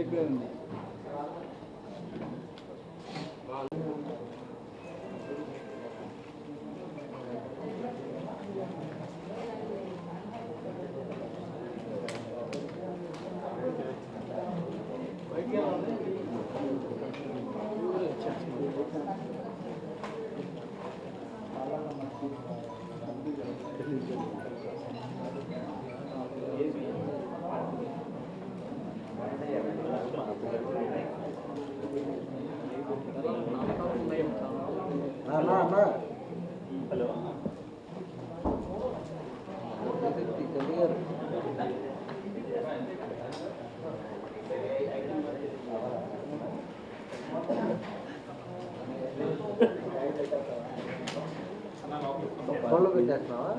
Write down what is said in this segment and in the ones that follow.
దగ్గర ఉంది. ఫోన్లో పెట్టేస్తున్నావా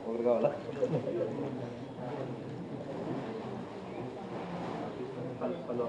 ఒకరు కావాలా హలో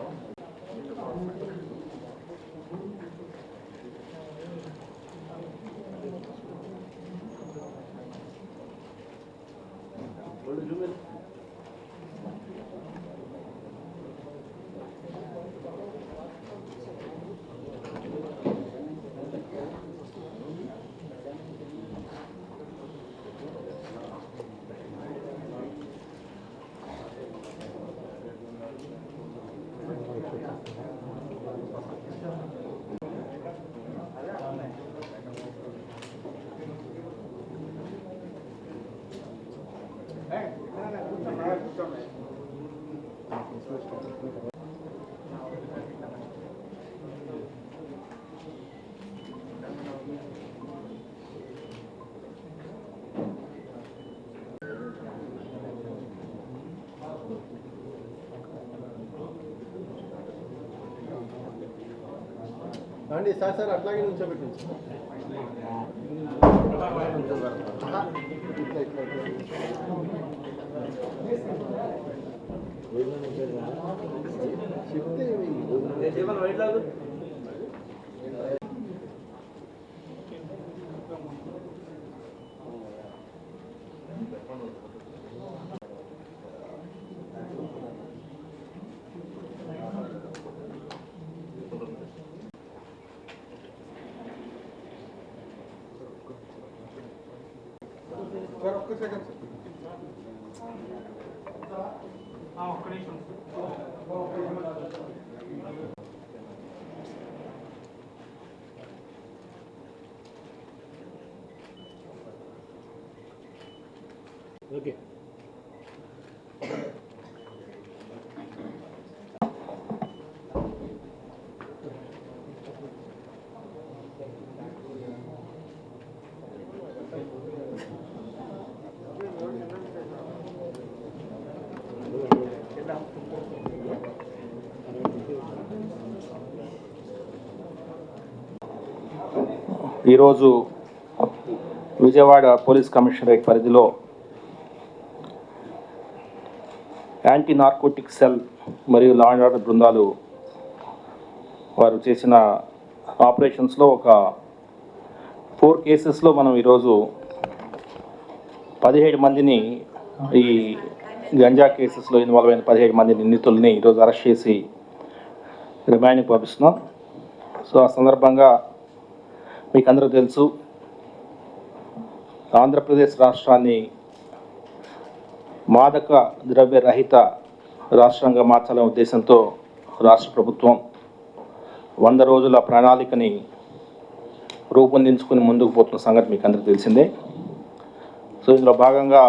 అండి సార్ సార్ అట్లాగే నుంచోబెట్టింది చెప్తే ఇవి- సార్ ఒక్క సెకండ్ సార్ ఈరోజు విజయవాడ పోలీస్ కమిషనరేట్ పరిధిలో యాంటీ నార్కోటిక్ సెల్ మరియు లా అండ్ ఆర్డర్ బృందాలు వారు చేసిన ఆపరేషన్స్లో ఒక ఫోర్ కేసెస్లో మనం ఈరోజు పదిహేడు మందిని ఈ గంజా కేసెస్లో ఇన్వాల్వ్ అయిన పదిహేడు మంది నిందితుల్ని ఈరోజు అరెస్ట్ చేసి రిమాండ్కి పంపిస్తున్నాం. సో ఆ సందర్భంగా మీకు అందరూ తెలుసు ఆంధ్రప్రదేశ్ రాష్ట్రాన్ని మాదక ద్రవ్య రహిత రాష్ట్రంగా మార్చాలనే ఉద్దేశంతో రాష్ట్ర ప్రభుత్వం వంద రోజుల ప్రణాళికని రూపొందించుకుని ముందుకు పోతున్న సంగతి మీకు అందరికీ తెలిసిందే. సో ఇందులో భాగంగా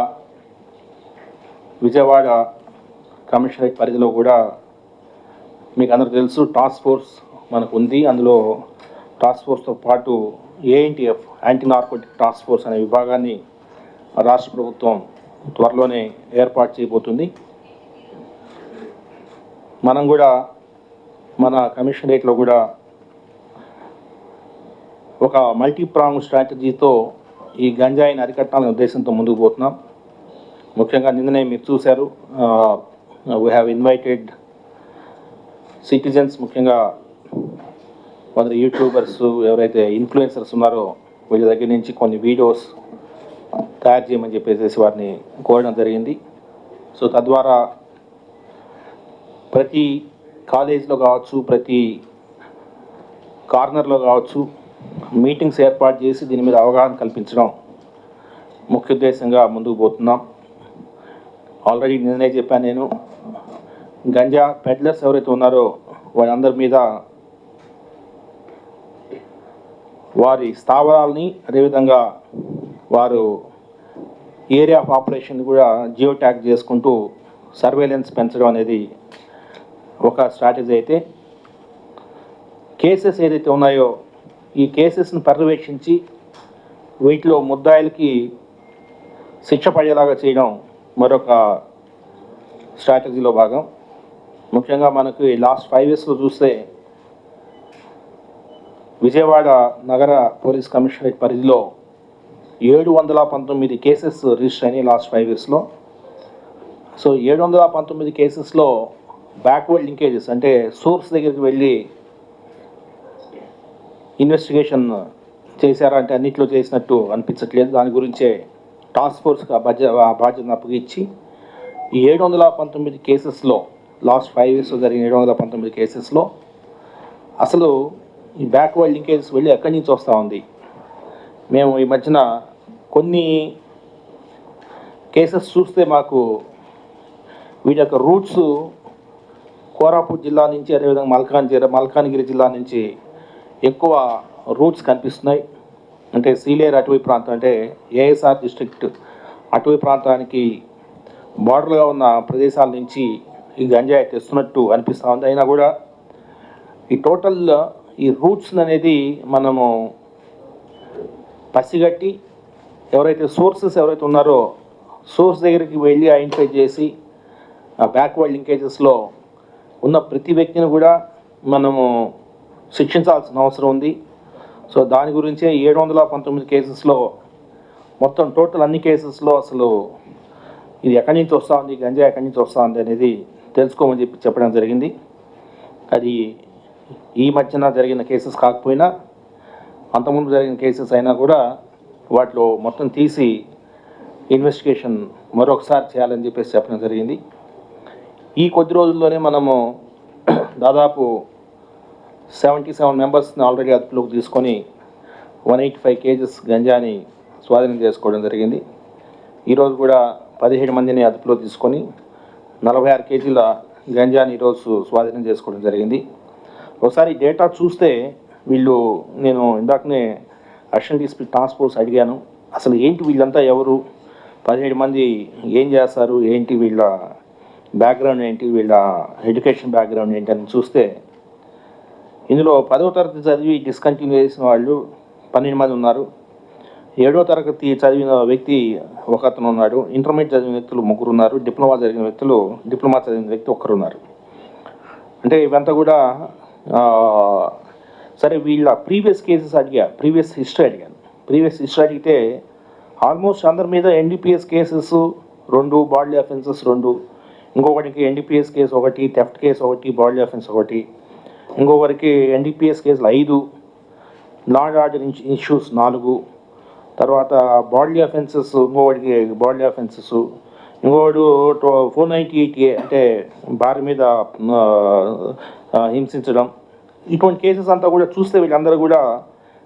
విజయవాడ కమిషనరేట్ పరిధిలో కూడా మీకు అందరికీ తెలుసు టాస్క్ ఫోర్స్ మనకు ఉంది అందులో టాస్క్ ఫోర్స్తో పాటు ANTF anti narcotic task force అనే విభాగాన్ని రాష్ట్ర ప్రభుత్వం త్వరలోనే ఏర్పాటు చేయబోతుంది. మనం కూడా మన కమిషనరేట్లో కూడా ఒక మల్టీ ప్రాంగ్ స్ట్రాటజీతో ఈ గంజాయిని అరికట్టాలనే ఉద్దేశంతో ముందుకు పోతున్నాం. ముఖ్యంగా నిన్ననే మీరు చూశారు వీ హ్యావ్ ఇన్వైటెడ్ సిటిజన్స్ ముఖ్యంగా కొందరు యూట్యూబర్స్ ఎవరైతే ఇన్ఫ్లుయెన్సర్స్ ఉన్నారో వీళ్ళ దగ్గర నుంచి కొన్ని వీడియోస్ తయారు చేయమని చెప్పేసి వారిని కోరడం జరిగింది. సో తద్వారా ప్రతి కాలేజీలో కావచ్చు ప్రతి కార్నర్లో కావచ్చు మీటింగ్స్ ఏర్పాటు చేసి దీని మీద అవగాహన కల్పించడం ముఖ్య ఉద్దేశంగా ముందుకు పోతున్నాం. ఆల్రెడీ నిన్ననే చెప్పాను నేను గంజా పెడ్లర్స్ ఎవరైతే ఉన్నారో వాళ్ళందరి మీద వారి స్థావరాలని అదేవిధంగా వారు ఏరియా ఆఫ్ ఆపరేషన్ కూడా జియో ట్యాగ్ చేసుకుంటూ సర్వేలెన్స్ పెంచడం అనేది ఒక స్ట్రాటజీ అయితే. కేసెస్ ఏదైతే ఉన్నాయో ఈ కేసెస్ని పర్యవేక్షించి వీటిలో ముద్దాయిలకి శిక్ష పడేలాగా చేయడం మరొక స్ట్రాటజీలో భాగం. ముఖ్యంగా మనకి లాస్ట్ ఫైవ్ ఇయర్స్లో చూస్తే విజయవాడ నగర పోలీస్ కమిషనరేట్ పరిధిలో ఏడు వందల పంతొమ్మిది కేసెస్ రిజిస్టర్ అయినాయి లాస్ట్ ఫైవ్ ఇయర్స్లో. సో ఏడు వందల పంతొమ్మిది కేసెస్లో బ్యాక్వర్డ్ లింకేజెస్ అంటే సోర్స్ దగ్గరికి వెళ్ళి ఇన్వెస్టిగేషన్ చేశారంటే అన్నిట్లో చేసినట్టు అనిపించట్లేదు. దాని గురించే టాస్క్ ఫోర్స్కి ఆ బాధ్య బాధ్యతను అప్పగించి ఈ ఏడు వందల పంతొమ్మిది కేసెస్లో లాస్ట్ ఫైవ్ ఇయర్స్లో జరిగిన ఏడు వందల పంతొమ్మిది కేసెస్లో అసలు ఈ బ్యాక్వర్డ్ లింకేజెస్ వెళ్ళి ఎక్కడి నుంచి వస్తూ ఉంది? మేము ఈ మధ్యన కొన్ని కేసెస్ చూస్తే మాకు వీటి యొక్క రూట్స్ కోరాపూర్ జిల్లా నుంచి అదేవిధంగా మల్కాన్గిరి మల్కాన్గిరి జిల్లా నుంచి ఎక్కువ రూట్స్ కనిపిస్తున్నాయి. అంటే సీలేరు అటవీ ప్రాంతం అంటే ఏఎస్ఆర్ డిస్ట్రిక్ట్ అటవీ ప్రాంతానికి బార్డర్గా ఉన్న ప్రదేశాల నుంచి ఈ గంజాయి తెస్తున్నట్టు అనిపిస్తూ ఉంది. అయినా కూడా ఈ టోటల్ ఈ రూట్స్ అనేది మనము పసిగట్టి ఎవరైతే సోర్సెస్ ఎవరైతే ఉన్నారో సోర్స్ దగ్గరికి వెళ్ళి ఐడెంటిఫై చేసి ఆ బ్యాక్వర్డ్ లింకేజెస్లో ఉన్న ప్రతి వ్యక్తిని కూడా మనము శిక్షించాల్సిన అవసరం ఉంది. సో దాని గురించే ఏడు వందల పంతొమ్మిది కేసెస్లో మొత్తం టోటల్ అన్ని కేసెస్లో అసలు ఇది ఎక్కడి నుంచి వస్తూ ఉంది గంజా ఎక్కడి నుంచి వస్తూ ఉంది అనేది తెలుసుకోమని చెప్పి చెప్పడం జరిగింది. అది ఈ మధ్యన జరిగిన కేసెస్ కాకపోయినా అంతకుముందు జరిగిన కేసెస్ అయినా కూడా వాటిలో మొత్తం తీసి ఇన్వెస్టిగేషన్ మరొకసారి చేయాలని చెప్పేసి చెప్పడం జరిగింది. ఈ కొద్ది రోజుల్లోనే మనము దాదాపు సెవెంటీ సెవెన్ మెంబర్స్ని ఆల్రెడీ అదుపులోకి తీసుకొని వన్ ఎయిటీ ఫైవ్ కేజెస్ గంజాని స్వాధీనం చేసుకోవడం జరిగింది. ఈరోజు కూడా పదిహేడు మందిని అదుపులో తీసుకొని నలభై ఆరు కేజీల గంజాని ఈరోజు స్వాధీనం చేసుకోవడం జరిగింది. ఒకసారి డేటా చూస్తే వీళ్ళు నేను ఇందాకనే అడిషనల్ డిస్పీ టాస్క్ ఫోర్స్ అడిగాను. అసలు ఏంటి వీళ్ళంతా ఎవరు? పదిహేడు మంది ఏం చేస్తారు? ఏంటి వీళ్ళ బ్యాక్గ్రౌండ్ ఏంటి? వీళ్ళ ఎడ్యుకేషన్ బ్యాక్గ్రౌండ్ ఏంటి అని చూస్తే ఇందులో పదవ తరగతి చదివి డిస్కంటిన్యూ చేసిన వాళ్ళు పన్నెండు మంది ఉన్నారు. ఏడో తరగతి చదివిన వ్యక్తి ఒక అతను ఉన్నాడు. ఇంటర్మీడియట్ చదివిన వ్యక్తులు ముగ్గురు ఉన్నారు. డిప్లొమా జరిగిన వ్యక్తులు డిప్లొమా చదివిన వ్యక్తి ఒక్కరు ఉన్నారు. అంటే ఇవంతా కూడా సరే వీళ్ళ ప్రీవియస్ కేసెస్ అడిగా ప్రీవియస్ హిస్టరీ అడిగాను. ప్రీవియస్ హిస్టరీ అడిగితే ఆల్మోస్ట్ అందరి మీద ఎన్డీపీఎస్ కేసెస్ రెండు బాడీ అఫెన్సెస్ రెండు. ఇంకొకటికి ఎన్డీపీఎస్ కేసు ఒకటి థెఫ్ట్ కేసు ఒకటి బాడీ అఫెన్స్ ఒకటి. ఇంకొకరికి ఎన్డీపీఎస్ కేసులు ఐదు. నాన్ ఆర్డర్ ఇష్యూస్ నాలుగు. తర్వాత బాడీ అఫెన్సెస్ ఇంకొకటికి బాడీ అఫెన్సెస్. ఇంకోడు ఫోర్ నైంటీ ఎయిట్ ఏ అంటే భార్య మీద హింసించడం. ఇటువంటి కేసెస్ అంతా కూడా చూస్తే వీళ్ళందరూ కూడా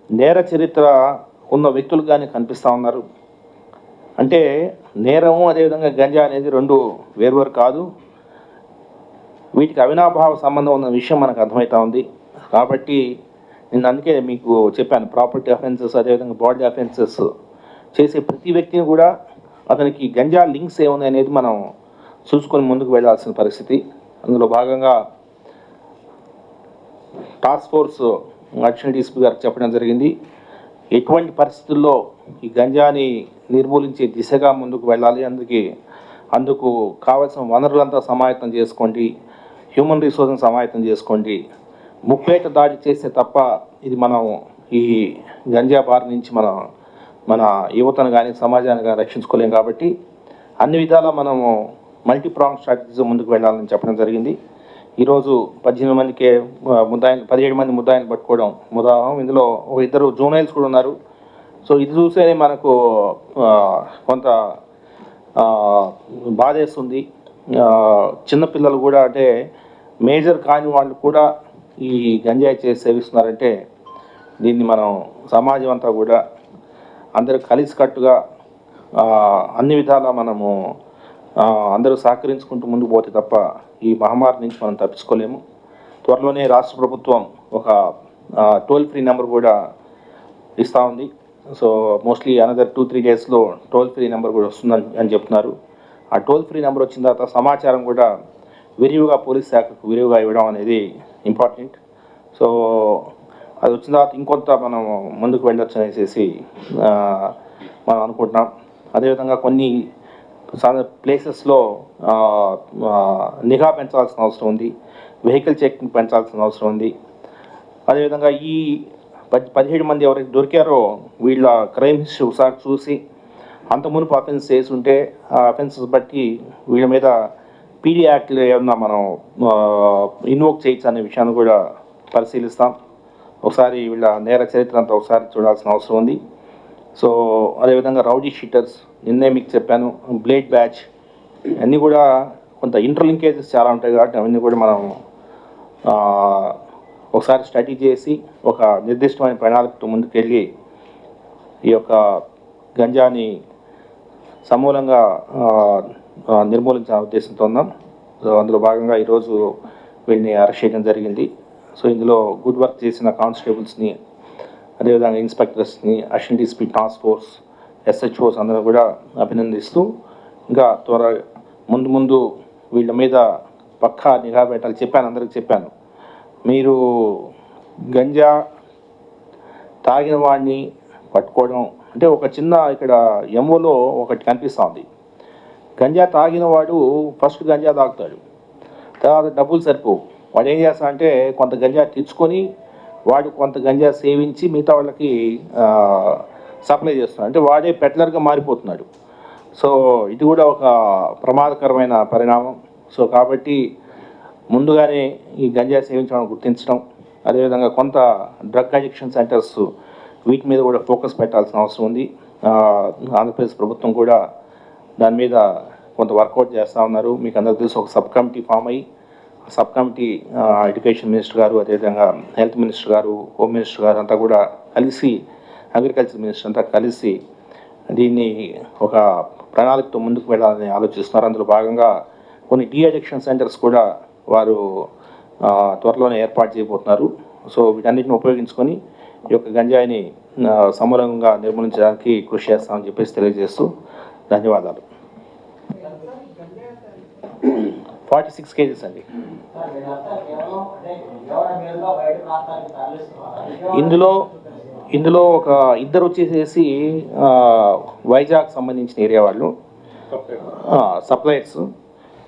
నేర చరిత్ర ఉన్న వ్యక్తులుగానే కనిపిస్తూ ఉన్నారు. అంటే నేరము అదేవిధంగా గంజా అనేది రెండు వేర్వేరు కాదు. వీటికి అవినాభావ సంబంధం ఉన్న విషయం మనకు అర్థమవుతా ఉంది. కాబట్టి నేను అందుకే మీకు చెప్పాను ప్రాపర్టీ అఫెన్సెస్ అదేవిధంగా బాడీ అఫెన్సెస్ చేసే ప్రతి వ్యక్తిని కూడా అతనికి గంజా లింక్స్ ఏమున్నాయి అనేది మనం చూసుకొని ముందుకు వెళ్ళాల్సిన పరిస్థితి. అందులో భాగంగా టాస్క్ ఫోర్స్ అడిషనల్ డీసీపీ గారికి చెప్పడం జరిగింది. ఎటువంటి పరిస్థితుల్లో ఈ గంజాని నిర్మూలించే దిశగా ముందుకు వెళ్ళాలి? అందుకే అందుకు కావలసిన వనరులంతా సమాయత్తం చేసుకోండి. హ్యూమన్ రిసోర్స్ని సమాయత్తం చేసుకోండి. ముప్పేట దాడి చేస్తే తప్ప ఇది మనం ఈ గంజా బారి నుంచి మన మన యువతను కానీ సమాజాన్ని కానీ రక్షించుకోలేం కాబట్టి అన్ని విధాలా మనము మల్టీ ప్రాంగ్ స్ట్రాటజీతో ముందుకు వెళ్ళాలని చెప్పడం జరిగింది. ఈరోజు పద్దెనిమిది మందికి ముద్దాయిలు పదిహేడు మంది ముద్దాయిలు పట్టుకోవడం ముదాహం. ఇందులో ఒక ఇద్దరు జూనైల్స్ కూడా ఉన్నారు. సో ఇది చూస్తేనే మనకు కొంత బాధేస్తుంది. చిన్నపిల్లలు కూడా అంటే మేజర్ కాని వాళ్ళు కూడా ఈ గంజాయి చేసి సేవిస్తున్నారంటే దీన్ని మనం సమాజం అంతా కూడా అందరూ కలిసికట్టుగా అన్ని విధాలా మనము అందరూ సహకరించుకుంటూ ముందుకు పోతే తప్ప ఈ మహమ్మారి నుంచి మనం తప్పించుకోలేము. త్వరలోనే రాష్ట్ర ప్రభుత్వం ఒక టోల్ ఫ్రీ నెంబర్ కూడా ఇస్తూ ఉంది. So mostly another two three డేస్లో టోల్ ఫ్రీ నెంబర్ కూడా వస్తుందని అని చెప్తున్నారు. ఆ టోల్ ఫ్రీ నెంబర్ వచ్చిన తర్వాత సమాచారం కూడా విరివిగా పోలీస్ శాఖకు విరివిగా ఇవ్వడం అనేది ఇంపార్టెంట్. సో అది వచ్చిన తర్వాత ఇంకొంత మనం ముందుకు వెళ్ళొచ్చు అనేసి మనం అనుకుంటున్నాం. అదేవిధంగా కొన్ని ప్లేసెస్లో నిఘా పెంచాల్సిన అవసరం ఉంది. వెహికల్ చెకింగ్ పెంచాల్సిన అవసరం ఉంది. అదేవిధంగా ఈ పది పదిహేడు మంది ఎవరైతే దొరికారో వీళ్ళ క్రైమ్ హిస్టరీ ఒకసారి చూసి అంత మునుపు అఫెన్స్ చేసి ఉంటే ఆ అఫెన్సెస్ బట్టి వీళ్ళ మీద పీడీ యాక్ట్లు ఏమన్నా మనం ఇన్వోక్ చేయొచ్చు అనే విషయాన్ని కూడా పరిశీలిస్తాం. ఒకసారి వీళ్ళ నేర చరిత్ర అంతా ఒకసారి చూడాల్సిన అవసరం ఉంది. సో అదేవిధంగా రౌడీ షీటర్స్ నిన్నే మీకు చెప్పాను బ్లేడ్ బ్యాచ్ అన్నీ కూడా కొంత ఇంటర్లింకేజెస్ చాలా ఉంటాయి కాబట్టి అవన్నీ కూడా మనం ఒకసారి స్టడీ చేసి ఒక నిర్దిష్టమైన ప్రణాళికతో ముందుకెళ్ళి ఈ యొక్క గంజాని సమూలంగా నిర్మూలించాలని ఉద్దేశంతో ఉన్నాం. సో అందులో భాగంగా ఈరోజు వీళ్ళని అరెస్ట్ చేయడం జరిగింది. సో ఇందులో గుడ్ వర్క్ చేసిన కానిస్టేబుల్స్ని అదేవిధంగా ఇన్స్పెక్టర్స్ని assistant DCP task force SHOs అందరూ కూడా అభినందిస్తూ ఇంకా త్వర ముందు ముందు వీళ్ళ మీద పక్కా నిఘా పెట్టాలి. చెప్పాను అందరికి చెప్పాను. మీరు గంజా తాగిన వాడిని పట్టుకోవడం అంటే ఒక చిన్న ఇక్కడ ఎంఓలో ఒకటి కనిపిస్తూ ఉంది గంజా తాగిన వాడు ఫస్ట్ గంజా తాగుతాడు. తర్వాత డబ్బులు సరిపోవు. వాడు ఏం చేస్తాడంటే కొంత గంజా తెచ్చుకొని వాడు కొంత గంజా సేవించి మిగతా వాళ్ళకి సప్లై చేస్తున్నాడు. అంటే వాడే పెట్లర్గా మారిపోతున్నాడు. సో ఇది కూడా ఒక ప్రమాదకరమైన పరిణామం. సో కాబట్టి ముందుగానే ఈ గంజా సేవించడం గుర్తించడం అదేవిధంగా కొంత డ్రగ్ అడిక్షన్ సెంటర్స్ వీటి మీద కూడా ఫోకస్ పెట్టాల్సిన అవసరం ఉంది. ఆంధ్రప్రదేశ్ ప్రభుత్వం కూడా దాని మీద కొంత వర్కౌట్ చేస్తూ ఉన్నారు. మీకు అందరికీ తెలుసు ఒక సబ్ కమిటీ ఫామ్ అయ్యి సబ్ కమిటీ ఎడ్యుకేషన్ మినిస్టర్ గారు అదేవిధంగా హెల్త్ మినిస్టర్ గారు హోమ్ మినిస్టర్ గారు అంతా కూడా కలిసి అగ్రికల్చర్ మినిస్టర్ అంతా కలిసి దీన్ని ఒక ప్రణాళికతో ముందుకు వెళ్ళాలని ఆలోచిస్తున్నారు. అందులో భాగంగా కొన్ని డీ అడిక్షన్ సెంటర్స్ కూడా వారు త్వరలోనే ఏర్పాటు చేయబోతున్నారు. సో వీటన్నిటిని ఉపయోగించుకొని ఈ యొక్క గంజాయిని సమూలంగా నిర్మూలించడానికి కృషి చేస్తామని చెప్పేసి తెలియజేస్తూ ధన్యవాదాలు. ఫార్టీ సిక్స్ కేజీస్ అండి. ఇందులో ఇందులో ఒక ఇద్దరు వచ్చేసేసి వైజాగ్ సంబంధించిన ఏరియా వాళ్ళు సప్లయర్స్.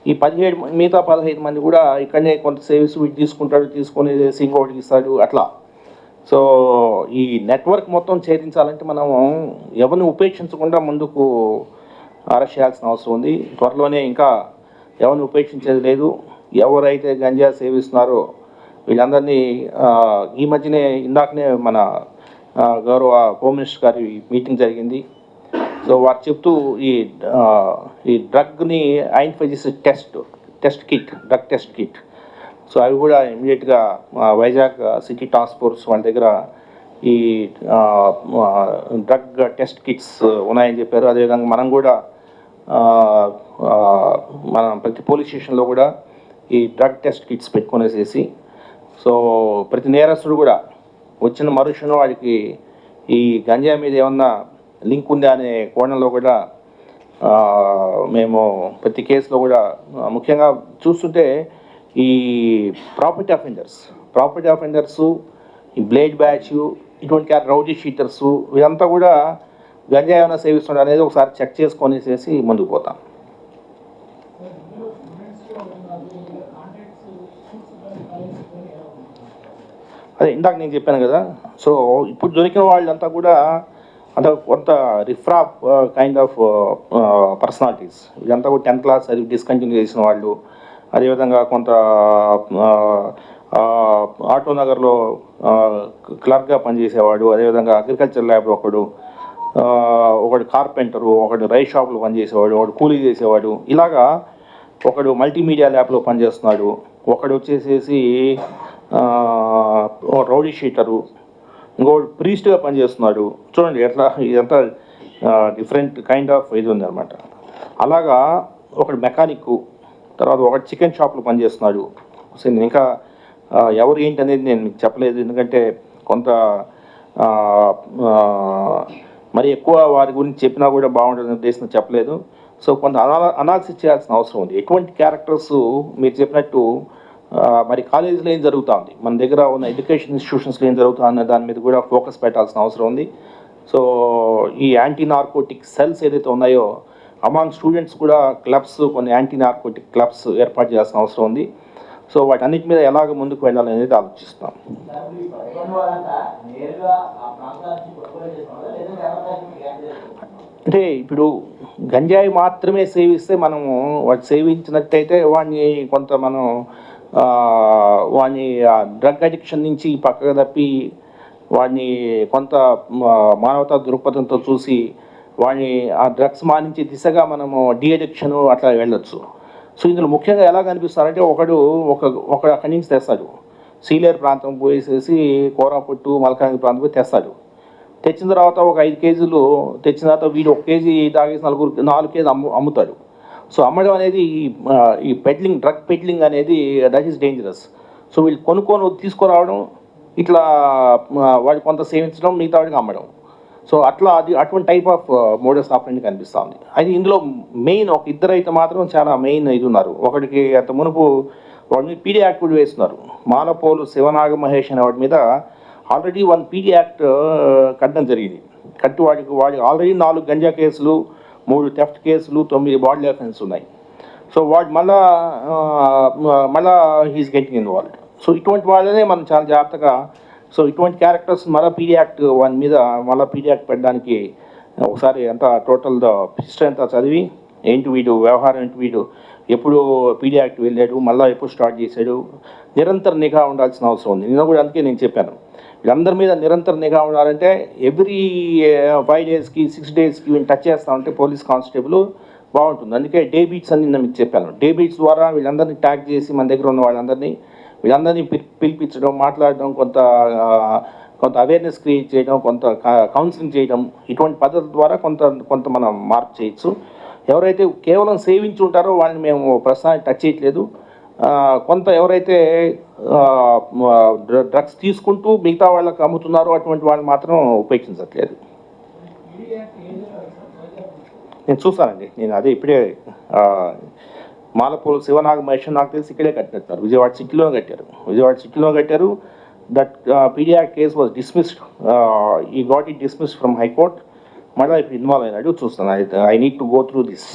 ఈ పదిహేడు మిగతా పదహైదు మంది కూడా ఇక్కడనే కొంత సేవింగ్స్ వీటి తీసుకుంటాడు తీసుకొని ఇంకొకటికి ఇస్తాడు అట్లా. సో ఈ నెట్వర్క్ మొత్తం ఛేదించాలంటే మనం ఎవరిని ఉపేక్షించకుండా ముందుకు అరెస్ట్ చేయాల్సిన అవసరం ఉంది. త్వరలోనే ఇంకా ఎవరిని ఉపేక్షించేది లేదు. ఎవరైతే గంజా సేవిస్తున్నారో వీళ్ళందరినీ ఈ మధ్యనే ఇందాకనే మన గౌరవ హోమ్ మినిస్టర్ గారి మీటింగ్ జరిగింది. సో వారు చెప్తూ ఈ ఈ డ్రగ్ని ఐడెంటిఫై చేసే test test kit drug test kit. So అవి కూడా ఇమీడియట్గా వైజాగ్ సిటీ టాస్క్ ఫోర్స్ వాళ్ళ దగ్గర ఈ డ్రగ్ టెస్ట్ కిట్స్ ఉన్నాయని చెప్పారు. అదేవిధంగా మనం కూడా మన ప్రతి పోలీస్ స్టేషన్లో కూడా ఈ డ్రగ్ టెస్ట్ కిట్స్ పెట్టుకునేసేసి సో ప్రతి నేరస్తుడు కూడా వచ్చిన మరుక్షణం వాడికి ఈ గంజా మీద ఏమన్నా లింక్ ఉందా అనే కోణంలో కూడా మేము ప్రతి కేసులో కూడా ముఖ్యంగా చూస్తుంటే ఈ ప్రాపర్టీ అఫెండర్స్ ప్రాపర్టీ అఫెండర్సు ఈ బ్లేడ్ బ్యాచ్ ఇటువంటి రౌడీ షీటర్స్ ఇదంతా కూడా గంజా ఏమైనా సేవిస్తున్నాడు అనేది ఒకసారి చెక్ చేసుకొని చేసి ముందుకు పోతాం. అదే ఇందాక నేను చెప్పాను కదా సో ఇప్పుడు దొరికిన వాళ్ళంతా కూడా అంత కొంత రిఫ్రా కైండ్ ఆఫ్ పర్సనాలిటీస్ ఇదంతా కూడా టెన్త్ క్లాస్ అది డిస్కంటిన్యూ చేసిన వాళ్ళు. అదేవిధంగా కొంత uh, uh, ఆటో నగర్లో uh, క్లర్క్గా పనిచేసేవాడు. అదేవిధంగా అగ్రికల్చర్ ల్యాబ్లో ఒకడు. ఒకడు కార్పెంటరు ఒకడు రైస్ షాప్లో పనిచేసేవాడు ఒకడు కూలీ చేసేవాడు. ఇలాగా ఒకడు మల్టీమీడియా ల్యాబ్లో పనిచేస్తున్నాడు. ఒకడు వచ్చేసేసి రౌడీ షీటరు. ఇంకోటి ప్రీస్ట్గా పనిచేస్తున్నాడు. చూడండి ఎట్లా ఇదంతా డిఫరెంట్ కైండ్ ఆఫ్ ఇది ఉంది అనమాట అలాగా ఒకడు మెకానిక్ తర్వాత ఒకటి చికెన్ షాప్లో పనిచేస్తున్నాడు. సో నేను ఇంకా ఎవరు ఏంటి అనేది నేను మీకు చెప్పలేదు. ఎందుకంటే కొంత మరి ఎక్కువ వారి గురించి చెప్పినా కూడా బాగుంటుంది ఉద్దేశం చెప్పలేదు. సో కొంత అనా అనాలిసిస్ చేయాల్సిన అవసరం ఉంది. ఎటువంటి క్యారెక్టర్స్ మీరు చెప్పినట్టు మరి కాలేజీలో ఏం జరుగుతుంది? మన దగ్గర ఉన్న ఎడ్యుకేషన్ ఇన్స్టిట్యూషన్స్లో ఏం జరుగుతా అన్న దాని మీద కూడా ఫోకస్ పెట్టాల్సిన అవసరం ఉంది. సో ఈ యాంటీ నార్కోటిక్ సెల్స్ ఏదైతే ఉన్నాయో అమాంగ్ స్టూడెంట్స్ కూడా క్లబ్స్ కొన్ని యాంటీ నార్కోటిక్ క్లబ్స్ ఏర్పాటు చేయాల్సిన అవసరం ఉంది. సో వాటన్నిటి మీద ఎలాగ ముందుకు వెళ్ళాలనేది ఆలోచిస్తాం. అంటే ఇప్పుడు గంజాయి మాత్రమే సేవిస్తే మనము వాడు సేవించినట్టయితే వాడిని కొంత మనం ఆ, వాడిని డ్రగ్ అడిక్షన్ నుంచి పక్కకు తప్పి వాడిని కొంత మానవతా దృక్పథంతో చూసి వాడిని ఆ డ్రగ్స్ మానించే దిశగా మనము డి అడిక్షన్ అట్లా వెళ్ళొచ్చు. సో ఇందులో ముఖ్యంగా ఎలా కనిపిస్తారంటే ఒకడు ఒక ఒకడు అక్కడి నుంచి తెస్తాడు. సీలేరు ప్రాంతం పోయేసేసి కోరాపుట్టు మల్కాంగి ప్రాంతం పోయి తెస్తాడు. తెచ్చిన తర్వాత ఒక ఐదు కేజీలు తెచ్చిన తర్వాత వీడు ఒక కేజీ తాగేసి నలుగురు నాలుగు కేజీ అమ్ము అమ్ముతాడు. సో అమ్మడం అనేది ఈ, ఈ పెడ్లింగ్ డ్రగ్ పెడ్లింగ్ అనేది దట్ ఈస్ డేంజరస్ సో వీళ్ళు కొనుక్కొని తీసుకురావడం ఇట్లా వాడు కొంత సేవించడం మిగతా వాడికి అమ్మడం. సో అట్లా అది అటువంటి టైప్ ఆఫ్ మోడల్స్ ఆపరేంట్ కనిపిస్తూ ఉంది అయితే ఇందులో మెయిన్ ఒక ఇద్దరు అయితే మాత్రం చాలా మెయిన్ ఇది ఉన్నారు. ఒకటికి అంత మునుపు వాడి మీద పీడీ యాక్ట్ కూడా వేస్తున్నారు మాలపోలు శివనాగ మహేష్ అనే వాడి మీద ఆల్రెడీ వన్ పీడీ యాక్ట్ కట్టడం జరిగింది. కట్టి వాడికి వాడి ఆల్రెడీ నాలుగు గంజా కేసులు మూడు థెఫ్ట్ కేసులు తొమ్మిది బాడీ అఫెన్స్ ఉన్నాయి. సో వాడు మళ్ళా uh, మళ్ళా హీస్ గెటింగ్ ఇన్వాల్వ్డ్ సో ఇటువంటి వాళ్ళనే మనం చాలా జాగ్రత్తగా సో ఇటువంటి క్యారెక్టర్స్ మళ్ళీ పీడీ యాక్ట్ వాని మీద మళ్ళీ పీడీ యాక్ట్ పెట్టడానికి ఒకసారి అంతా టోటల్ హిస్టరీ అంతా చదివి ఏంటి వీడు వ్యవహారం ఏంటి వీడు ఎప్పుడు పీడీ యాక్ట్ వెళ్ళాడు మళ్ళీ ఎప్పుడు స్టార్ట్ చేశాడు నిరంతర నిఘా ఉండాల్సిన అవసరం ఉంది. నిన్న కూడా అందుకే నేను చెప్పాను. వీళ్ళందరి మీద నిరంతర నిఘా ఉండాలంటే ఎవ్రీ ఫైవ్ డేస్కి సిక్స్ డేస్కి వీళ్ళు టచ్ చేస్తా ఉంటే పోలీస్ కానిస్టేబుల్ బాగుంటుంది. అందుకే డే బీట్స్ అని నిన్న మీకు చెప్పాను. డే బీట్స్ ద్వారా వీళ్ళందరినీ ట్యాగ్ చేసి మన దగ్గర ఉన్న వాళ్ళందరినీ వీళ్ళందరినీ పిలి- పిలిపించడం మాట్లాడడం కొంత కొంత అవేర్నెస్ క్రియేట్ చేయడం కొంత కౌన్సిలింగ్ చేయడం ఇటువంటి పద్ధతుల ద్వారా కొంత కొంత మనం మార్పు చేయొచ్చు. ఎవరైతే కేవలం సేవించి ఉంటారో వాళ్ళని మేము ప్రస్తుతానికి టచ్ చేయట్లేదు. కొంత ఎవరైతే డ్రగ్స్ తీసుకుంటూ మిగతా వాళ్ళకి అమ్ముతున్నారో అటువంటి వాళ్ళు మాత్రం ఉపేక్షించట్లేదు. నేను చూస్తానండి. నేను అదే ఇప్పుడే మాలపూర్ శివనాగ నాకు తెలిసి ఇక్కడే కట్టినట్టున్నారు విజయవాడ సిటీలో కట్టారు. విజయవాడ సిటీలో కట్టారు. That PDR case was dismissed he got it dismissed from high court మళ్ళీ ఇప్పుడు ఇన్వాల్వ్ అయినాడు చూస్తాను. I need to go through this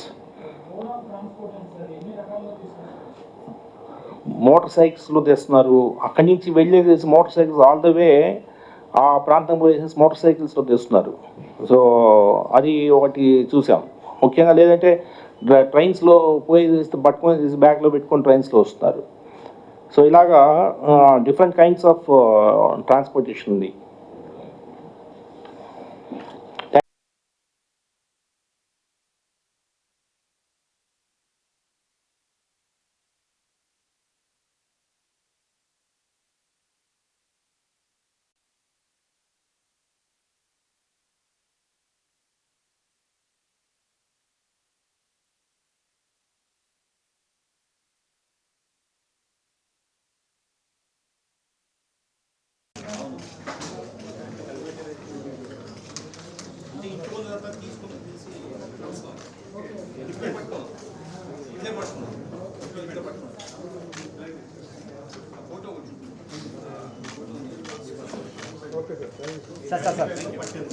motor సైకిల్స్లో తెస్తున్నారు. అక్కడి నుంచి వెళ్ళేసి motor cycles all the way ఆ ప్రాంతం పోయేసి మోటార్ సైకిల్స్లో తెస్తున్నారు. సో అది ఒకటి చూసాం. ముఖ్యంగా లేదంటే ట్రైన్స్లో పోయి పట్టుకొని బ్యాగ్లో పెట్టుకొని ట్రైన్స్లో వస్తున్నారు సో ఇలాగా డిఫరెంట్ కైండ్స్ ఆఫ్ ట్రాన్స్పోర్టేషన్ ఉంది. Okay sir thank you sir sir sir